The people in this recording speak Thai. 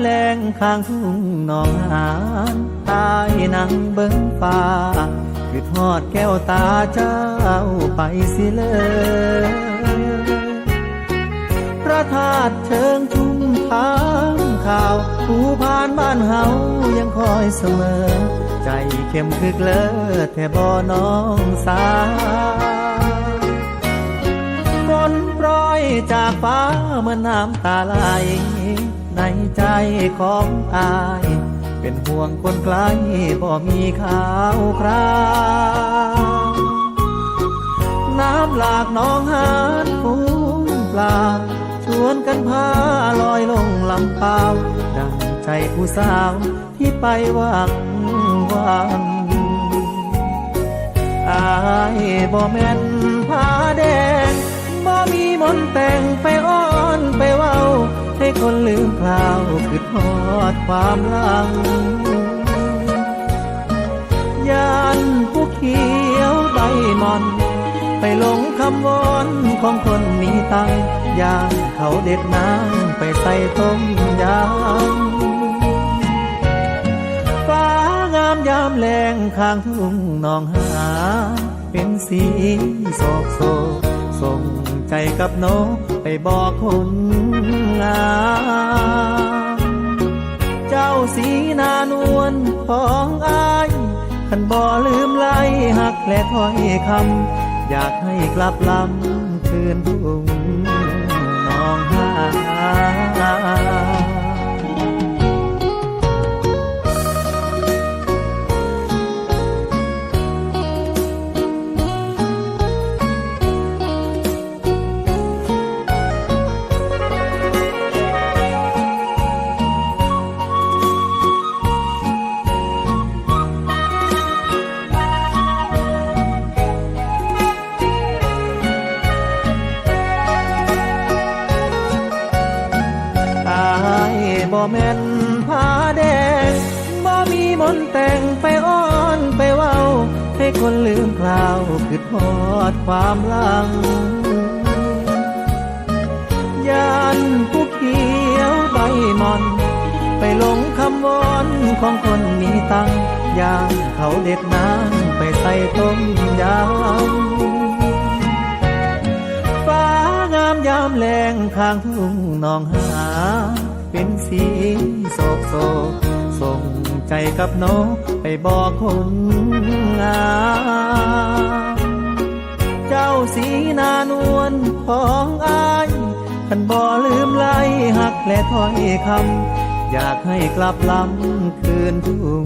แรงข้างทุ่งหนองหานตายนังเบิ้งฟ้าคือทอดแก้วตาเจ้าไปสิเลยพระธาตุเชิงชุมทางข่าวผู้ผ่านบ้านเฮายังคอยเสมอ ใจเข้มคึกเลิศแท่บ่น้องสาฝนโปรยจากฟ้าเมือนน้ำตาไหล ในใจของอาย เป็นห่วงคนไกลบ่มีข่าวคราวน้ำหลากหนองหานฟูงปลาชวนกันพาลอยลงลำเปล่าดังใจผู้สาวที่ไปหวังหวังอายบ่แม่นผาแดงบ่มีมนต์แต่งไปอ้อนไปเว้า คนลืมคราวคือทอดความหลังยานผู้เขียวใบมอน ไปหลงคำวอนของคนมีตังยางเขาเด็ดน้ำไปใส่ต้มยำฟ้างามยามแรงข้างทุ่งนองหา เป็นสีโศกโศกส่งใจกับนก บอกคนงามเจ้าสีนานวลของอายขันบ่ลืมไล่หักและถ้อยคำ อยากให้กลับลำคืนทุ่งน้องหา บ่แม่นผาแดงบ่มีมนแต่งไปอ้อนไปเว้า ให้คนลืมคราวคือทอดความหลังยานผู้เขียวใบมอน ไปหลงคำวอนของคนมีตังค์ย่างเขาเด็ดน้ำไปใส่ต้มยำฟ้างามยามแรงข้างทุ่งนองหา เป็นสีโศกโศกส่งใจกับนกไปบอกคนงามเจ้าสีนานวลของอายขันบ่ลืมไล่หักและถ้อยคำ อยากให้กลับลำคืนทุ่ง